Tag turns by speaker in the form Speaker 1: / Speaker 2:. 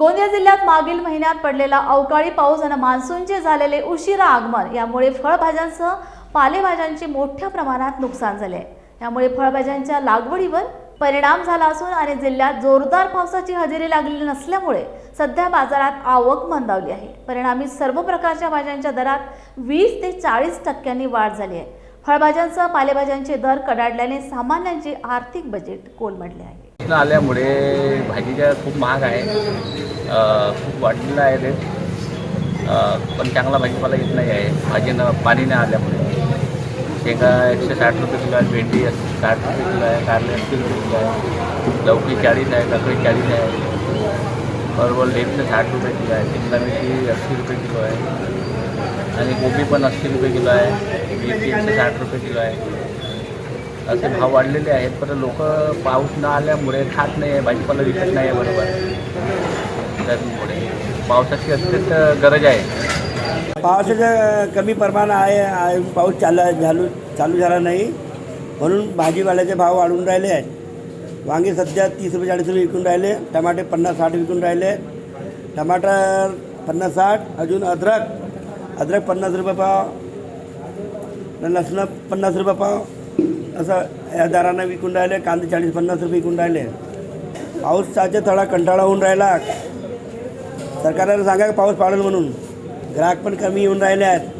Speaker 1: गोंदिया जिल्ह्यात मागील महिन्यात पडलेला अवकाळी पाऊस आणि मान्सूनचे झालेले उशिरा आगमन यामुळे फळभाज्यांसह पालेभाज्यांचे मोठ्या प्रमाणात नुकसान झाले. आहे त्यामुळे फळभाज्यांच्या लागवडीवर परिणाम झाला असून आणि जिल्ह्यात जोरदार पावसाची हजेरी लागलेली नसल्यामुळे सध्या बाजारात आवक मंदावली आहे. परिणामी सर्व प्रकारच्या भाज्यांच्या दरात वीस ते चाळीस टक्क्यांनी वाढ झाली आहे. फळभाज्यांसह पालेभाज्यांचे दर कडाडल्याने सामान्यांचे आर्थिक बजेट कोलमडले आहे.
Speaker 2: आल्यामुळे भाजीच्या खूप महाग आहे. खूप वाढलेलं आहे रेट पण चांगला भाजीपाला येत नाही आहे. भाजीनं पाणी नाही आल्यामुळे. शेंगा एकशे साठ रुपये किलो आहे भेंडी साठ रुपये किलो आहे कारले ऐंशी रुपये किलो आहे. लौकी चाळीस आहे काकडी चाळीस आहे. परवल लेपचं साठ रुपये किलो आहे शिमला मिरची अस्सी रुपये किलो आहे. आणि गोबी पण अस्सी रुपये किलो आहे. मिरची एकशे साठ रुपये किलो आहे. असे भाव वाढलेले आहेत पण लोक पाऊस न आल्यामुळे खात नाही आहे भाजीपाला विकत नाही आहे बरोबर. पावसामुळे पावसाची अत्यंत गरज आहे.
Speaker 3: पावसाचं कमी प्रमाण आहे पाऊस चालला चालू चालू झाला नाही. म्हणून भाजीपाल्याचे भाव वाढून राहिले आहेत. वांगे सध्या तीस रुपये चाळीस रुपये विकून राहिले. टमाटे पन्नास साठ विकून राहिले. टमाटर पन्नास साठ. अजून अद्रक अद्रक पन्नास रुपये पाव. लसणं पन्नास रुपये पाव. असं या दरानं विकून राहिले. कांदे चाळीस पन्नास रुपये विकून राहिले. पाऊसाचा थोडा कंटाळा होऊन राहिला. सरकारला सांगा पाऊस पाडेल म्हणून. ग्राहक पण कमी येऊन राहिले आहेत.